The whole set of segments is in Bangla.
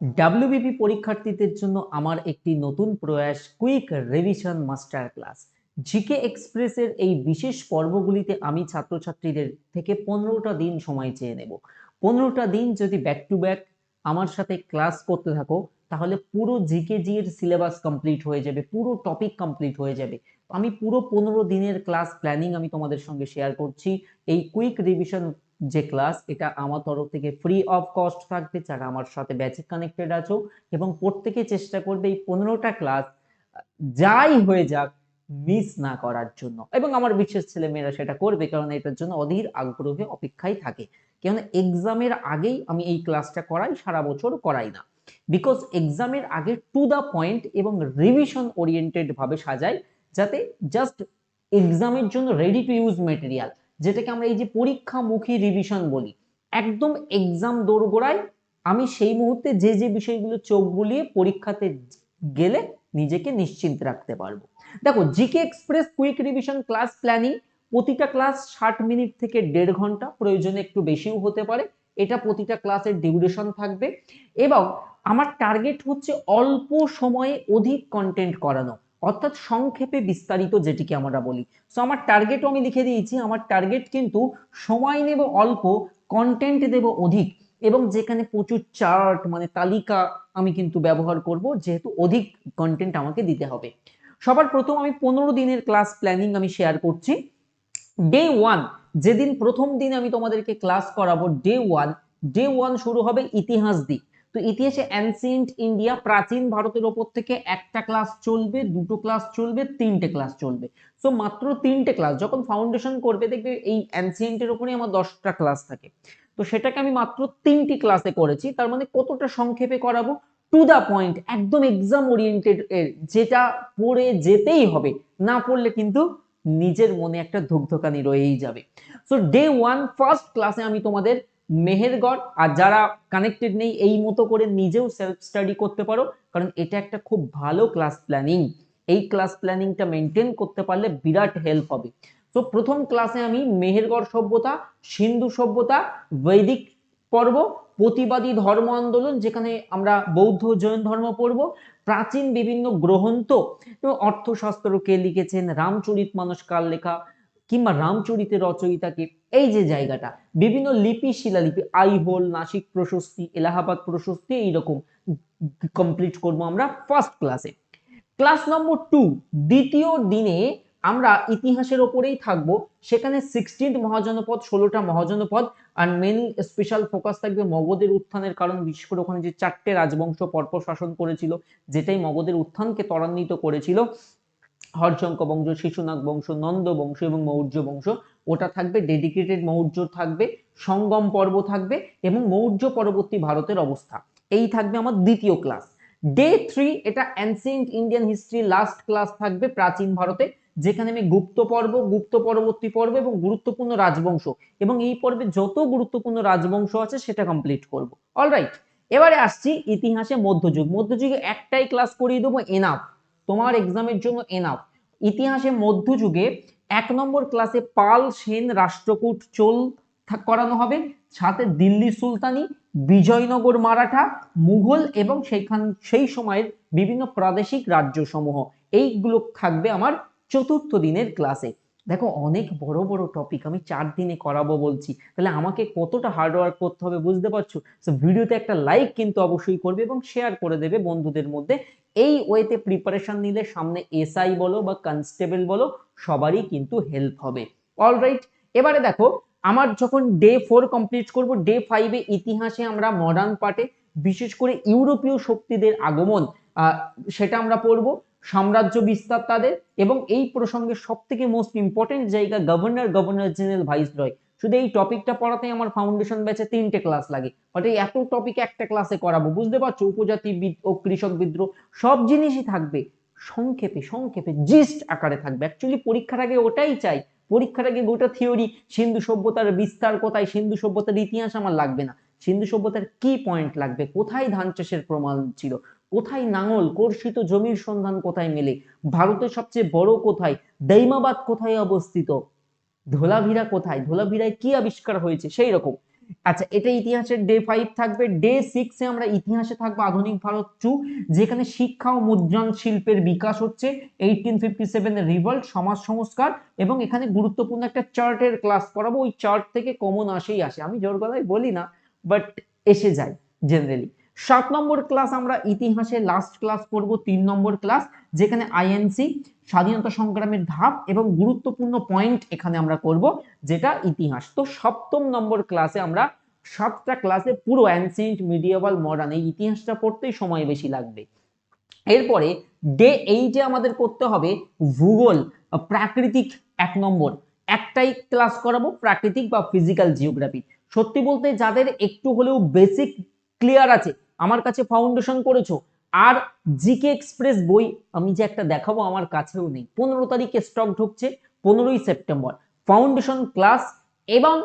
ডাব্লিউবিপি পরীক্ষার্থীদের জন্য আমার একটি নতুন প্রয়াস quick revision master class GK এক্সপ্রেসের এই বিশেষ পর্বগুলিতে আমি ছাত্রছাত্রীদের থেকে পনেরোটা দিন সময় চেয়ে নেব। পনেরোটা দিন যদি ব্যাক টু ব্যাক আমার সাথে ক্লাস করতে থাকো, তাহলে পুরো জিকে জি এর সিলেবাস কমপ্লিট হয়ে যাবে, পুরো টপিক কমপ্লিট হয়ে যাবে। আমি পুরো পনেরো দিনের ক্লাস প্ল্যানিং আমি তোমাদের সঙ্গে শেয়ার করছি। এই কুইক রিভিশন যে ক্লাস এটা আমার তরফ থেকে ফ্রি অফ কস্ট থাকবে, যারা আমার সাথে ব্যাচে কানেক্টেড আছো এবং প্রত্যেকে চেষ্টা করবে এই পনেরোটা ক্লাস যাই হয়ে যাক মিস না করার জন্য। এবং আমার বিশেষ ছেলে মেয়েরা সেটা করবে, কারণ এটার জন্য অধীর আগ্রহে অপেক্ষায় থাকে। কেন এক্সামের আগেই আমি এই ক্লাসটা করাই, সারা বছর করাই না। বিকজ এক্সামের আগে টু দ্য পয়েন্ট এবং রিভিশন ওরিয়েন্টেড ভাবে সাজাই, যাতে জাস্ট এক্সামের জন্য রেডি টু ইউজ মেটেরিয়াল যেটাকে আমরা এই যে পরীক্ষামুখী রিভিশন বলি। একদম এক্সাম দোরগোড়ায় আমি সেই মুহূর্তে যে যে বিষয়গুলো চোখ বুলিয়ে পরীক্ষাতে গেলে নিজেকে নিশ্চিন্ত রাখতে পারব। দেখো GK express quick revision class planning প্রতিটা ক্লাস ষাট মিনিট থেকে দেড় ঘণ্টা, প্রয়োজনে একটু বেশিও হতে পারে। এটা প্রতিটা ক্লাসের ডিউরেশন থাকবে। এবং আমার টার্গেট হচ্ছে অল্প সময়ে অধিক কন্টেন্ট করানো। অর্থাৎ সংক্ষেপে বিস্তারিত যেটিকে আমরা বলি। সো আমার টার্গেটও আমি লিখে দিয়েছি। আমার টার্গেট কিন্তু সময় নেব অল্প কন্টেন্ট দেব অধিক এবং যেখানে প্রচুর চার্ট মানে তালিকা আমি কিন্তু ব্যবহার করব, যেহেতু অধিক কন্টেন্ট আমাকে দিতে হবে। সবার প্রথম আমি পনেরো দিনের ক্লাস প্ল্যানিং আমি শেয়ার করছি। ডে ওয়ান যেদিন প্রথম দিন আমি তোমাদেরকে ক্লাস করাবো ডে ওয়ান ডে ওয়ান শুরু হবে ইতিহাস দিক। তো ইতিহাসে অ্যানসিয়েন্ট ইন্ডিয়া প্রাচীন ভারতের ওপর থেকে একটা ক্লাস চলবে, দুটো ক্লাস চলবে, তিনটে ক্লাস চলবে। সো মাত্র তিনটে ক্লাস যখন ফাউন্ডেশন করবে, দেখবে এই অ্যানসিয়েন্টের ওপরে আমার দশটা ক্লাস থাকে। তো সেটাকে আমি মাত্র তিনটি ক্লাসে করেছি, তার মানে কতটা সংক্ষেপে করাবো? টু দা পয়েন্ট একদম এক্সাম ওরিয়েন্টেড এর যেটা পড়ে যেতেই হবে, না পড়লে কিন্তু নিজের মনে একটা ধুকধকানি রয়েই যাবে। সো ডে ওয়ান ফার্স্ট ক্লাসে আমি তোমাদের মেহেরগড়, আর যারা কানেক্টেড নেই, এই মতো করে নিজেও সেলফ স্টাডি করতে পারো, কারণ এটা একটা খুব ভালো ক্লাস প্ল্যানিং এই ক্লাস প্ল্যানিংটা মেনটেন করতে পারলে বিরাট হেল্প হবে। তো প্রথম ক্লাসে আমি মেহেরগড় সভ্যতা, সিন্ধু সভ্যতা, বৈদিক পর্ব, প্রতিবাদী ধর্ম আন্দোলন, যেখানে আমরা বৌদ্ধ জৈন ধর্ম পড়ব, প্রাচীন বিভিন্ন গ্রন্থ, অর্থশাস্ত্র কে লিখেছেন, রামচরিত মানস কার লেখা কিংবা রামচরিতের রচয়িতাকে, এই যে জায়গাটা, বিভিন্ন লিপি, শিলালিপি, আইহোল, নাসিক প্রশস্তি, এলাহাবাদ প্রশস্তি, এইরকম কমপ্লিট করব আমরা ফার্স্ট ক্লাসে ক্লাস নম্বর টু দ্বিতীয় দিনে আমরা ইতিহাসের ওপরেই থাকব। সেখানে সিক্সটিন্থ মহাজনপদ, ষোলোটা মহাজনপদ, আর মেন স্পেশাল ফোকাস থাকবে মগধের উত্থানের কারণ, বিশেষ করে ওখানে যে চারটে রাজবংশ পরপর শাসন করেছিল, যেটাই মগধের উত্থানকে ত্বরান্বিত করেছিল। হর্ষঙ্ক বংশ, শিশুনাগ বংশ, নন্দ বংশ এবং মৌর্য বংশ, ওটা থাকবে ডেডিকেটেড মৌর্য থাকবে, সঙ্গম পর্ব থাকবে এবং মৌর্য পরবর্তী ভারতের অবস্থা। এই থাকবে আমার দ্বিতীয় ক্লাস ডে থ্রি এটা ancient Indian history last class থাকবে প্রাচীন ভারতে, যেখানে আমি গুপ্ত পর্ব, গুপ্ত পরবর্তী পর্ব এবং গুরুত্বপূর্ণ রাজবংশ এবং এই পর্বে যত গুরুত্বপূর্ণ রাজবংশ আছে সেটা কমপ্লিট করব। অলরাইট এবারে আসছি ইতিহাসে মধ্যযুগ। মধ্যযুগে একটাই ক্লাস করিয়ে দেবো, এনাফ। তোমার এক্সামের জন্য এনাফ ইতিহাসে মধ্যযুগে এক নম্বর ক্লাসে পাল সেন রাষ্ট্রকূট চোল করানো হবে, সাথে দিল্লি সুলতানি, বিজয়নগর মারাঠা, মুঘল এবং সেইখান সেই সময়ের বিভিন্ন প্রাদেশিক রাজ্য সমূহ এইগুলো থাকবে আমার চতুর্থ দিনের ক্লাসে দেখো, অনেক বড় বড় টপিক আমি চার দিনে করাবো বলছি। তাহলে আমাকে কতটা হার্ডওয়ার্ক করতে হবে বুঝতে পারছ? ভিডিওতে একটা লাইক কিন্তু অবশ্যই করবে এবং শেয়ার করে দেবে বন্ধুদের মধ্যে। এই ওয়েতে প্রিপারেশন নিলে সামনে এসআই বলো বা কনস্টেবল বলো, সবারই কিন্তু হেল্প হবে। অলরাইট এবারে দেখো, আমার যখন ডে ফোর কমপ্লিট করব ডে ফাইভে ইতিহাসে আমরা মডার্ন পার্টে বিশেষ করে ইউরোপীয় শক্তিদের আগমন সেটা আমরা পড়ব, সাম্রাজ্য বিস্তার তাদের, এবং এই প্রসঙ্গে সব থেকে মোস্ট ইম্পর্টেন্ট জায়গা governor governor general viceroy শুধু এই টপিকটা পড়াতেই আমার ফাউন্ডেশন ব্যাচে তিনটে ক্লাস লাগে। বাট এই এত টপিক একটা ক্লাসে করাবো, বুঝতে পারছ? উপজাতি ও কৃষক বিদ্রোহ, সব জিনিসই থাকবে। সংক্ষেপে সংক্ষেপে জিস্ট আকারে থাকবে। অ্যাকচুয়ালি পরীক্ষার আগে ওটাই চাই। পরীক্ষার আগে গোটা থিওরি সিন্ধু সভ্যতার বিস্তার কোথায়? সিন্ধু সভ্যতার ইতিহাস আমার লাগবে না। সিন্ধু সভ্যতার কি পয়েন্ট লাগবে? কোথায় ধান চাষের প্রমাণ ছিল? কোথায় নাঙল, কর্ষিত জমির সন্ধান কোথায় মেলে? ভারতের সবচেয়ে বড় কোথায়? দৈমাবাদ কোথায় অবস্থিত? ধোলাভিরা কোথায়? ধোলাভিরায় কি আবিষ্কার হয়েছে? সেই রকম আচ্ছা এটা ইতিহাসের ডে ফাইভ থাকবে। ডে সিক্সে আমরা ইতিহাসে থাকব আধুনিক ভারত টু যেখানে শিক্ষা ও মুদ্রণ শিল্পের বিকাশ হচ্ছে। এইটিন ফিফটি সেভেনের রিভল্ট সমাজ সংস্কার এবং এখানে গুরুত্বপূর্ণ একটা চার্টের ক্লাস করাবো ওই চার্ট থেকে কমন আসেই আসে। আমি জোর গলায় বলি না বাট এসে যায় জেনারেলি সাত নম্বর ক্লাস আমরা ইতিহাসে লাস্ট ক্লাস করব তিন নম্বর ক্লাস যেখানে আইএনসি স্বাধীনতা সংগ্রামের ধাপ এবং গুরুত্বপূর্ণ পয়েন্ট এখানে আমরা করব, যেটা ইতিহাস। তো সপ্তম নম্বর ক্লাসে আমরা সাতটা ক্লাসে পুরো অ্যানসিয়েন্ট মিডিয়াবাল মডার্ন এই ইতিহাসটা পড়তেই সময় বেশি লাগবে। এরপরে ডে এইটে আমাদের করতে হবে ভূগোল, প্রাকৃতিক এক নম্বর। একটাই ক্লাস করাবো, প্রাকৃতিক বা ফিজিক্যাল জিওগ্রাফি সত্যি বলতে যাদের একটু হলেও বেসিক ক্লিয়ার আছে আমার কাছে ফাউন্ডেশন করেছ। আর জিকে এক্সপ্রেস বই আমি যে একটা দেখাবো আমার কাছেও নেই। পনেরো তারিখে স্টক ঢুকছে, পনেরোই সেপ্টেম্বর। ফাউন্ডেশন ক্লাস এবং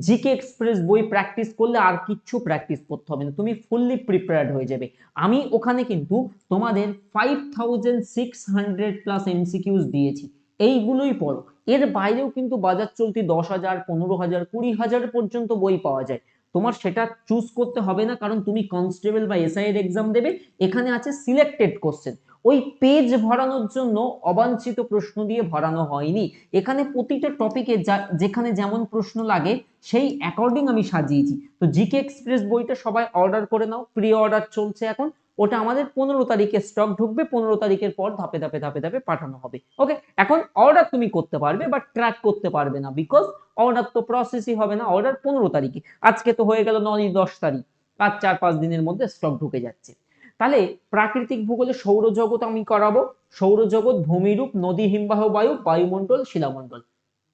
জিকে এক্সপ্রেস বই প্র্যাকটিস করলে আর কিচ্ছু প্র্যাকটিস করতে হবে না। তুমি ফুললি প্রিপেয়ার্ড হয়ে যাবে। আমি ওখানে কিন্তু তোমাদের five thousand six hundred plus MCQs দিয়েছি। এইগুলোই পড়ো। এর বাইরেও কিন্তু বাজার চলতি দশ হাজার, পনেরো হাজার, কুড়ি হাজার পর্যন্ত বই পাওয়া যায়। তোমার সেটা চুজ করতে হবে না, কারণ তুমি কনস্টেবল বা এসআই এর এক্সাম দেবে, এখানে আছে সিলেক্টেড কোশ্চেন ওই পেজ ভরানোর জন্য অবাঞ্ছিত প্রশ্ন দিয়ে ভরানো হয়নি। এখানে প্রতিটা টপিকে যেখানে যেমন প্রশ্ন লাগে, সেই অ্যাকর্ডিং আমি সাজিয়েছি। তো জিকে এক্সপ্রেস বইটা সবাই অর্ডার করে নাও প্রি অর্ডার চলছে এখন। ওটা আমাদের পনেরো তারিখে স্টক ঢুকবে, পনেরো তারিখের পর ধাপে ধাপে ধাপে ধাপে পাঠানো হবে। ওকে এখন অর্ডার তুমি করতে পারবে বা ট্র্যাক করতে পারবে না বিকজ অর্ডার তো প্রসেসই হবে না অর্ডার পনেরো তারিখে। আজকে তো হয়ে গেল নয়, দশ তারিখ। আর চার, পাঁচ দিনের মধ্যে স্টক ঢুকে যাচ্ছে। তাহলে প্রাকৃতিক ভূগোলে সৌরজগৎ আমি করাবো। সৌরজগৎ, ভূমিরূপ, নদী, হিমবাহ, বায়ু, বায়ুমণ্ডল, শিলামণ্ডল।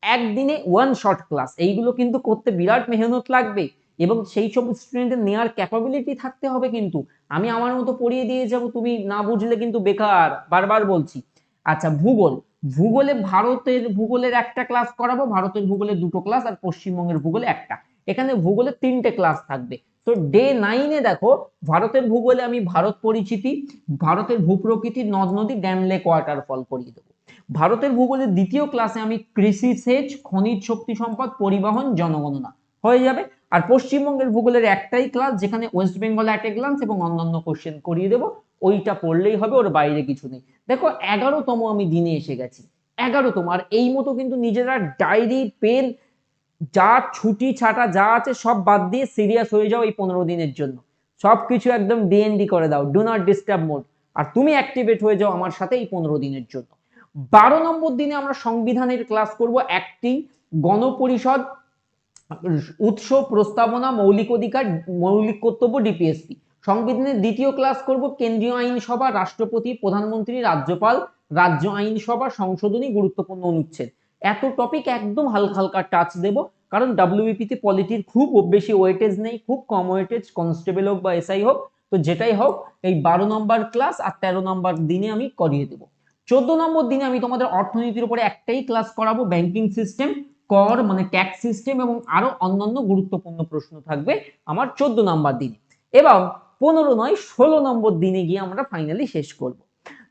একদিনে ওয়ান শর্ট ক্লাস এইগুলো কিন্তু করতে বিরাট মেহনত লাগবে। এবং সেই সব স্টুডেন্টের নেওয়ার ক্যাপাবিলিটি থাকতে হবে কিন্তু। আমি আমার মতো পড়িয়ে দিয়ে যাব, তুমি না বুঝলে কিন্তু বেকার, বারবার বলছি। আচ্ছা ভূগোল। ভূগোলে ভারতের, ভূগোলের একটা ক্লাস করাবো, ভারতের ভূগোলের দুটো ক্লাস আর পশ্চিমবঙ্গের ভূগোলে একটা। এখানে ভূগোলের তিনটে ক্লাস থাকবে। তো ডে নাইনে দেখো, ভারতের ভূগোলে আমি ভারত পরিচিতি, ভারতের ভূপ্রকৃতি, নদ নদী ড্যাম লেক ওয়াটারফল করিয়ে দেবো। ভারতের ভূগোলের দ্বিতীয় ক্লাসে আমি কৃষি, সেচ, খনিজ, শক্তি সম্পদ, পরিবহন, জনগণনা। হয়ে যাবে। আর পশ্চিমবঙ্গের ভূগোলের একটাই ক্লাস যেখানে West Bengal at a glance এবং অন্যান্য কোশ্চেন করিয়ে দেবো, ওইটা পড়লেই হবে, ওর বাইরে কিছু নেই। দেখো, এগারোতম আমি দিনে এসে গেছি। এগারোতম, আর এই মতো কিন্তু নিজেরা ডায়েরি পেন যা ছুটি, ছাটা যা আছে, সব বাদ দিয়ে সিরিয়াস হয়ে যাও এই পনেরো দিনের জন্য। সব কিছু একদম ডিএনডি করে দাও ডু নট ডিস্টার্ব মোড আর তুমি অ্যাক্টিভেট হয়ে যাও আমার সাথে এই পনেরো দিনের জন্য। বারো নম্বর দিনে আমরা সংবিধানের ক্লাস করব একটি গণপরিষদ উৎস প্রস্তাবনা, মৌলিক অধিকার, মৌলিক কর্তব্য ডিপিএসপি সংবিধানের দ্বিতীয় ক্লাস করব কেন্দ্রীয় আইনসভা, রাষ্ট্রপতি, প্রধানমন্ত্রী, রাজ্যপাল, রাজ্য আইনসভা, সংশোধনী, গুরুত্বপূর্ণ অনুচ্ছেদ। এত টপিক একদম হালকা হালকা টাচ দেব, কারণ ডাব্লিউবিপিতে পলিটির খুব বেশি ওয়েটেজ নেই, খুব কম ওয়েটেজ কনস্টেবল হোক বা এসআই হোক, তো যেটাই হোক, এই বারো নম্বর ক্লাস আর তেরো নম্বর দিনে আমি করিয়ে দেবো। চোদ্দ নম্বর দিনে আমি তোমাদের অর্থনীতির উপরে একটাই ক্লাস করাবো ব্যাংকিং সিস্টেম কর মানে ট্যাক্স সিস্টেম এবং আরও অন্যান্য গুরুত্বপূর্ণ প্রশ্ন থাকবে আমার চোদ্দ নম্বর দিনে। এবং পনেরো নয়, ষোলো নম্বর দিনে গিয়ে আমরা ফাইনালি শেষ করব।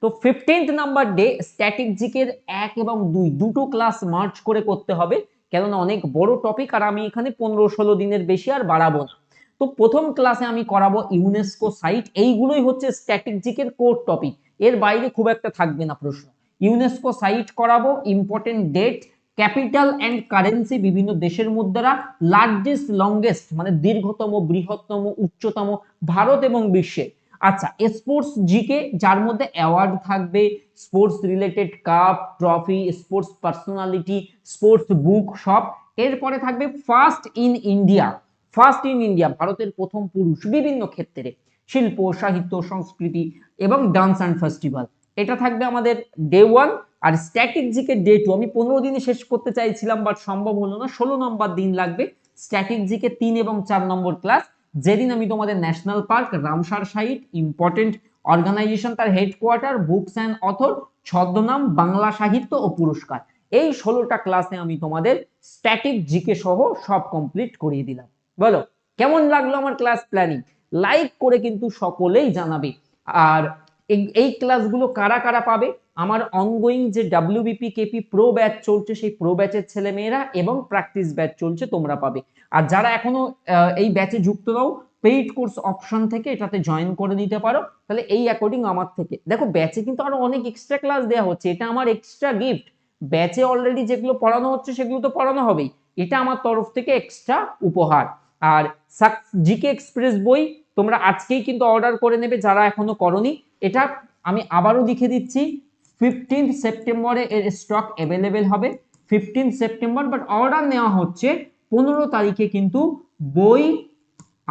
তো ফিফটিন্থ নাম্বার ডে স্ট্যাটিক জিকের এক এবং দুই, দুটো ক্লাস মার্চ করে করতে হবে, কেননা অনেক বড় টপিক আর আমি এখানে পনেরো, ষোলো দিনের বেশি আর বাড়াবো না। তো প্রথম ক্লাসে আমি করাবো ইউনেস্কো সাইট এইগুলোই হচ্ছে স্ট্যাটিক জিকের কোর টপিক এর বাইরে খুব একটা থাকবে না প্রশ্ন। ইউনেস্কো সাইট করাবো important date capital and currency বিভিন্ন দেশের মুদ্রা লার্জেস্ট লংগেস্ট মানে দীর্ঘতম, বৃহত্তম, উচ্চতম ভারত এবং বিশ্বে। আচ্ছা স্পোর্টস জিকে যার মধ্যে অ্যাওয়ার্ড থাকবে sports related cup trophy sports personality sports book সব। এরপরে থাকবে first in India first in India ভারতের প্রথম পুরুষ বিভিন্ন ক্ষেত্রে। শিল্প, সাহিত্য, সংস্কৃতি এবং ডান্স অ্যান্ড ফেস্টিভ্যাল এটা থাকবে আমাদের ডে ওয়ান আর স্ট্যাটিক জিকে ডে টু আমি পনেরো দিনে শেষ করতে চাইছিলাম বাট সম্ভব হলো না। ষোলো নম্বর দিন লাগবে। স্ট্যাটিক জিকে তিন এবং চার নম্বর ক্লাস যেদিন আমি তোমাদের national park Ramsar site important organization তার হেডকোয়ার্টার বুকস অ্যান্ড অথর ছদ্মনাম, বাংলা সাহিত্য ও পুরস্কার। এই ষোলোটা ক্লাসে আমি তোমাদের স্ট্যাটিক জিকে সহ সব কমপ্লিট করিয়ে দিলাম। বলো, কেমন লাগল আমার ক্লাস প্ল্যানিং লাইক করে কিন্তু সকলেই জানাবে। আর এই ক্লাসগুলো কারা কারা পাবে? আমার অনগোয়িং যে ডাব্লিউবিপি কেপি প্রো ব্যাচ চলছে, সেই প্রো ব্যাচের ছেলে মেয়েরা এবং প্র্যাকটিস ব্যাচ চলছে, তোমরা পাবে। আর যারা এখনও এই ব্যাচে যুক্ত নাও পেইড কোর্স অপশন থেকে এটাতে জয়েন করে নিতে পারো, তাহলে এই অ্যাকর্ডিং আমার থেকে। দেখো ব্যাচে কিন্তু আরও অনেক এক্সট্রা ক্লাস দেওয়া হচ্ছে, এটা আমার এক্সট্রা গিফট ব্যাচে অলরেডি যেগুলো পড়ানো হচ্ছে, সেগুলো তো পড়ানো হবেই। এটা আমার তরফ থেকে এক্সট্রা উপহার। আর জিকে এক্সপ্রেস বই তোমরা আজকেই কিন্তু অর্ডার করে নেবে, যারা এখনও করনি, এটা আমি আবারও লিখে দিচ্ছি ফিফটিন্থ সেপ্টেম্বরে এর স্টক অ্যাভেলেবেল হবে। ফিফটিন সেপ্টেম্বর বাট অর্ডার নেওয়া হচ্ছে পনেরো তারিখে কিন্তু বই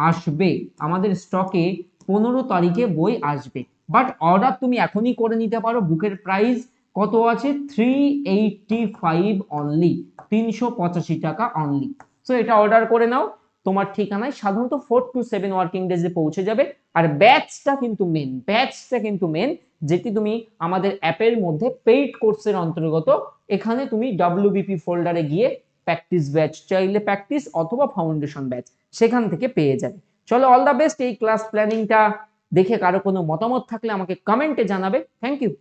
আসবে। আমাদের স্টকে পনেরো তারিখে বই আসবে। বাট অর্ডার তুমি এখনই করে নিতে পারো। বুকের প্রাইস কত আছে? থ্রি এইটটি ফাইভ অনলি তিনশো পঁচাশি টাকা অনলি সো এটা অর্ডার করে নাও। তোমার ঠিকানায় সাধারণত ফোর টু সেভেন ওয়ার্কিং ডেজে পৌঁছে যাবে। আর ব্যাচটা কিন্তু মেন ব্যাচটা কিন্তু মেন যেটি তুমি আমাদের অ্যাপের মধ্যে পেইড কোর্সের অন্তর্গত, এখানে তুমি ডাব্লিউবিপি ফোল্ডারে গিয়ে প্র্যাকটিস ব্যাচ চাইলে প্র্যাকটিস অথবা ফাউন্ডেশন ব্যাচ সেখান থেকে পেয়ে যাবে। চলো অল দ্য বেস্ট এই ক্লাস প্ল্যানিংটা দেখে কারও কোনো মতামত থাকলে আমাকে কমেন্টে জানাবে। Thank you